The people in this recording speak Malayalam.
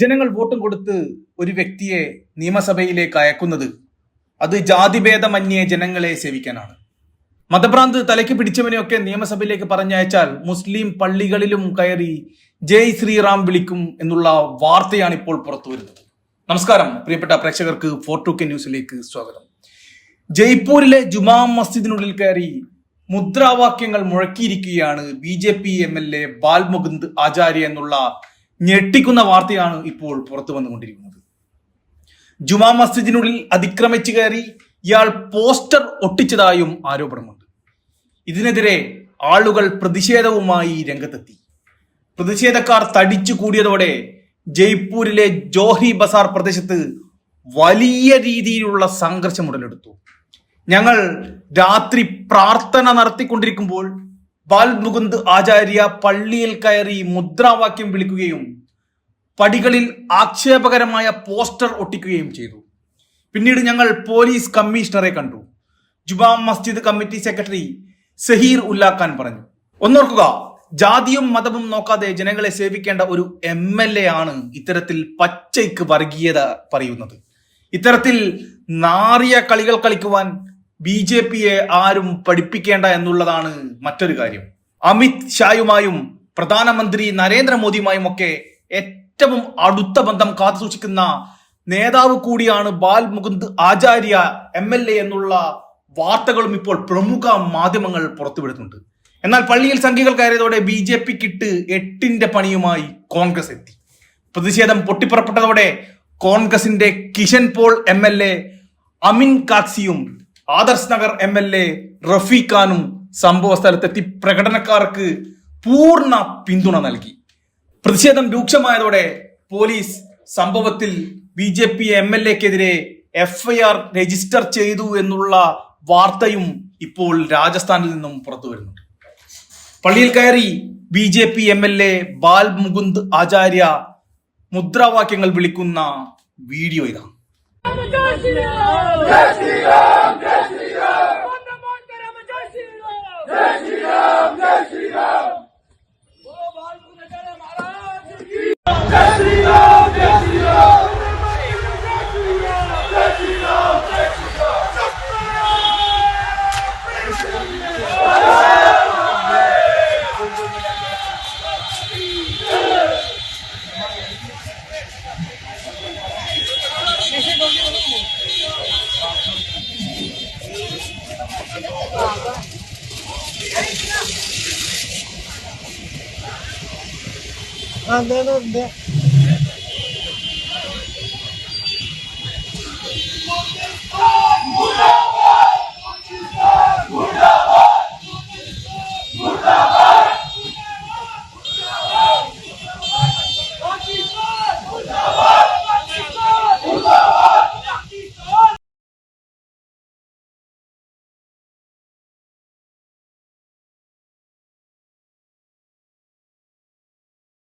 ജനങ്ങൾ വോട്ടും കൊടുത്ത് ഒരു വ്യക്തിയെ നിയമസഭയിലേക്ക് അയക്കുന്നത് അത് ജാതിഭേദമന്യേ ജനങ്ങളെ സേവിക്കാനാണ്. മതഭ്രാന്ത് തലയ്ക്ക് പിടിച്ചവനെയൊക്കെ നിയമസഭയിലേക്ക് പറഞ്ഞയച്ചാൽ മുസ്ലിം പള്ളികളിലും കയറി ജയ് ശ്രീറാം വിളിക്കും എന്നുള്ള വാർത്തയാണ് ഇപ്പോൾ പുറത്തു വരുന്നത്. നമസ്കാരം പ്രിയപ്പെട്ട പ്രേക്ഷകർക്ക് ഫോർ ടു കെ ന്യൂസിലേക്ക് സ്വാഗതം. ജയ്പൂരിലെ ജുമാ മസ്ജിദിനുള്ളിൽ കയറി മുദ്രാവാക്യങ്ങൾ മുഴക്കിയിരിക്കുകയാണ് B J P M L A Balmukund Acharya എന്നുള്ള ഞെട്ടിക്കുന്ന വാർത്തയാണ് ഇപ്പോൾ പുറത്തു വന്നുകൊണ്ടിരിക്കുന്നത്. ജുമാ മസ്ജിദിനുള്ളിൽ അതിക്രമിച്ചു കയറി ഇയാൾ പോസ്റ്റർ ഒട്ടിച്ചതായും ആരോപണമുണ്ട്. ഇതിനെതിരെ ആളുകൾ പ്രതിഷേധവുമായി രംഗത്തെത്തി. പ്രതിഷേധക്കാർ തടിച്ചു കൂടിയതോടെ ജയ്പൂരിലെ ജോഹി ബസാർ പ്രദേശത്ത് വലിയ രീതിയിലുള്ള സംഘർഷം ഉടലെടുത്തു. ഞങ്ങൾ രാത്രി പ്രാർത്ഥന നടത്തിക്കൊണ്ടിരിക്കുമ്പോൾ ബാൽ മുകുന്ദ് ആചാര്യ പള്ളിയിൽ കയറി മുദ്രാവാക്യം വിളിക്കുകയും പടികളിൽ ആക്ഷേപകരമായ പോസ്റ്റർ ഒട്ടിക്കുകയും ചെയ്തു. പിന്നീട് ഞങ്ങൾ പോലീസ് കമ്മീഷണറെ കണ്ടു. ജുബാ മസ്ജിദ് കമ്മിറ്റി സെക്രട്ടറി സഹീർ ഉല്ലാഖാൻ പറഞ്ഞു. ഒന്നോർക്കുക ജാതിയും മതവും നോക്കാതെ ജനങ്ങളെ സേവിക്കേണ്ട ഒരു എം എൽ എ ആണ് ഇത്തരത്തിൽ പച്ചയ്ക്ക് വർഗീയത പറയുന്നത്. ഇത്തരത്തിൽ നാറിയ കളികൾ കളിക്കുവാൻ ബി ജെ പിയെ ആരും പഠിപ്പിക്കേണ്ട എന്നുള്ളതാണ് മറ്റൊരു കാര്യം. അമിത് ഷായുമായും പ്രധാനമന്ത്രി നരേന്ദ്രമോദിയുമായും ഒക്കെ ഏറ്റവും അടുത്ത ബന്ധം കാത്തുസൂക്ഷിക്കുന്ന നേതാവ് കൂടിയാണ് Balmukund Acharya M L A എന്നുള്ള വാർത്തകളും ഇപ്പോൾ പ്രമുഖ മാധ്യമങ്ങൾ പുറത്തുവിടുന്നുണ്ട്. എന്നാൽ പള്ളിയിൽ സംഖ്യകൾ കയറിയതോടെ ബി ജെ പിക്കിട്ട് എട്ടിന്റെ പണിയുമായി കോൺഗ്രസ് എത്തി. പ്രതിഷേധം പൊട്ടിപ്പുറപ്പെട്ടതോടെ കോൺഗ്രസിന്റെ Kishan Paul M L A Amin കാക്സിയും Adarsh Nagar M L A റഫീഖാനും സംഭവ സ്ഥലത്തെത്തി പ്രകടനക്കാർക്ക് പൂർണ പിന്തുണ നൽകി. പ്രതിഷേധം രൂക്ഷമായതോടെ പോലീസ് സംഭവത്തിൽ B J P M L എക്കെതിരെ FIR register ചെയ്തു എന്നുള്ള വാർത്തയും ഇപ്പോൾ രാജസ്ഥാനിൽ നിന്നും പുറത്തു വരുന്നുണ്ട്. പള്ളിയിൽ കയറി B J P M L A Balmukund Acharya മുദ്രാവാക്യങ്ങൾ വിളിക്കുന്ന വീഡിയോ ഇതാ. അതുകൊണ്ട് Murat!